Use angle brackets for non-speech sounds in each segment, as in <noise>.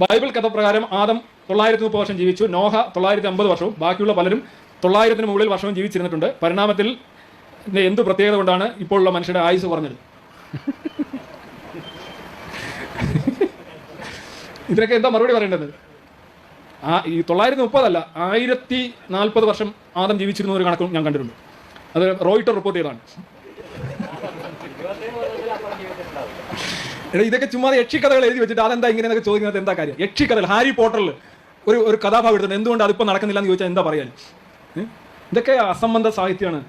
Bible കഥ പ്രകാരം ആദം തൊള്ളായിരത്തി മുപ്പത് വർഷം ജീവിച്ചു നോഹ തൊള്ളായിരത്തി അമ്പത് വർഷവും ബാക്കിയുള്ള പലരും തൊള്ളായിരത്തിന് മുകളിൽ വർഷവും ജീവിച്ചിരുന്നിട്ടുണ്ട്. പരിണാമത്തിൽ എന്ത് പ്രത്യേകത കൊണ്ടാണ് ഇപ്പോഴുള്ള മനുഷ്യരുടെ ആയുസ് കുറഞ്ഞത്? <laughs> ഇതിനൊക്കെ എന്താ മറുപടി പറയേണ്ടത്? ആ ഈ തൊള്ളായിരത്തി മുപ്പതല്ല ആയിരത്തി നാൽപ്പത് വർഷം ആദം ജീവിച്ചിരുന്ന ഒരു കണക്കും ഞാൻ കണ്ടിട്ടുണ്ട്. അത് റോയിട്ടർ റിപ്പോർട്ട് ചെയ്തതാണ്. <laughs> എടാ ഇതൊക്കെ ചുമ്മാ യക്ഷിക്കഥകൾ എഴുതി വെച്ചിട്ട് അതെന്താ ഇങ്ങനെയൊക്കെ ചോദിക്കുന്നത്? എന്താ കാര്യം? യക്ഷിക്കഥകൾ ഹാരി പോട്ടറിൽ ഒരു ഒരു കഥാഭാഗം എടുത്തിട്ട് എന്തുകൊണ്ട് അതിപ്പോൾ നടക്കുന്നില്ല എന്ന് ചോദിച്ചാൽ എന്താ പറയാൻ? ഇതൊക്കെ അസംബന്ധ സാഹിത്യമാണ്.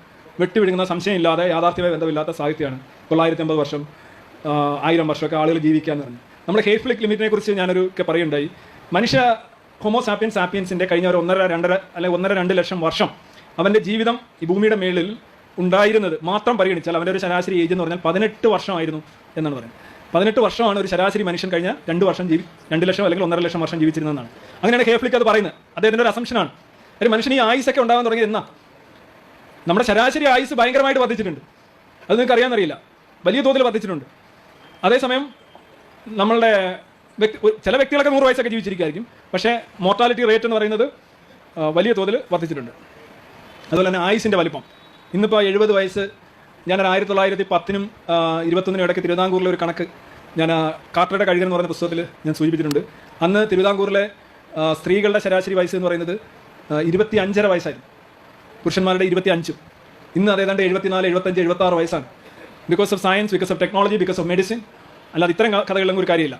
വെട്ടിവിടുങ്ങുന്ന സംശയമില്ലാതെ യാഥാർത്ഥ്യമായ ബന്ധമില്ലാത്ത സാഹിത്യമാണ്. തൊള്ളായിരത്തി അമ്പത് വർഷം ആയിരം വർഷമൊക്കെ ആളുകൾ ജീവിക്കുക എന്ന് പറഞ്ഞു നമ്മുടെ ഹേഫ്ലിക് ലിമിറ്റിനെ കുറിച്ച് ഞാനൊരു ഒക്കെ പറയുണ്ടായി മനുഷ്യ ഹോമോസാപ്പിയൻസ് സാപ്പിയൻ സാപ്പിയൻസിന്റെ കഴിഞ്ഞ ഒരു ഒന്നര രണ്ടര അല്ലെ ഒന്നര രണ്ട് ലക്ഷം വർഷം അവന്റെ ജീവിതം ഈ ഭൂമിയുടെ മേളിൽ ഉണ്ടായിരുന്നത് മാത്രം പരിഗണിച്ചാൽ അവന്റെ ഒരു ശരാശരി ഏജ് എന്ന് പറഞ്ഞാൽ പതിനെട്ട് വർഷമായിരുന്നു എന്നാണ് പറയുന്നത്. പതിനെട്ട് വർഷമാണ് ഒരു ശരാശരി മനുഷ്യൻ കഴിഞ്ഞ രണ്ട് വർഷം ജീവി രണ്ട് ലക്ഷം അല്ലെങ്കിൽ ഒന്നര ലക്ഷം വർഷം ജീവിച്ചിരുന്നതെന്നാണ്. അങ്ങനെയാണ് ഹേഫ്ലിക്ക് അത് പറയുന്നത്. അദ്ദേഹത്തിന്റെ ഒരു അസംഷനാണ് ഒരു മനുഷ്യന് ഈ ആയുസൊക്കെ ഉണ്ടാകാൻ തുടങ്ങിയത് എന്നാ? നമ്മുടെ ശരാശരി ആയുസ് ഭയങ്കരമായിട്ട് വർദ്ധിച്ചിട്ടുണ്ട്. അത് നിങ്ങൾക്ക് അറിയാമെന്നറിയില്ല. വലിയ തോതിൽ വർദ്ധിച്ചിട്ടുണ്ട്. അതേസമയം നമ്മളുടെ വ്യക്തി ചില വ്യക്തികളൊക്കെ നൂറ് വയസ്സൊക്കെ ജീവിച്ചിരിക്കുമായിരിക്കും. പക്ഷേ മോർട്ടാലിറ്റി റേറ്റ് എന്ന് പറയുന്നത് വലിയ തോതിൽ വർദ്ധിച്ചിട്ടുണ്ട്. അതുപോലെ തന്നെ ആയുസിന്റെ വലിപ്പം. ഇന്നിപ്പോൾ എഴുപത് വയസ്സ് ഞാൻ ആയിരത്തി തൊള്ളായിരത്തി പത്തിനും ഇരുപത്തൊന്നിനും ഇടയ്ക്ക് തിരുവിതാംകൂറിലെ ഒരു കണക്ക് ഞാൻ കാർട്ടറുടെ കഴുകൻ എന്ന് പറയുന്ന പുസ്തകത്തിൽ ഞാൻ സൂചിപ്പിച്ചിട്ടുണ്ട്. അന്ന് തിരുവിതാംകൂറിലെ സ്ത്രീകളുടെ ശരാശരി വയസ്സ് എന്ന് പറയുന്നത് ഇരുപത്തി അഞ്ചര വയസ്സായിരുന്നു. പുരുഷന്മാരുടെ ഇരുപത്തി അഞ്ചും ഇന്ന് അതേതാണ്ട് എഴുപത്തിനാല് എഴുപത്തഞ്ച് എഴുപത്താറ് വയസ്സാണ്. Because of science because of technology because of medicine അല്ലാതെ ഇത്തരം കഥകളിലൊന്നും ഒരു കാര്യമില്ല.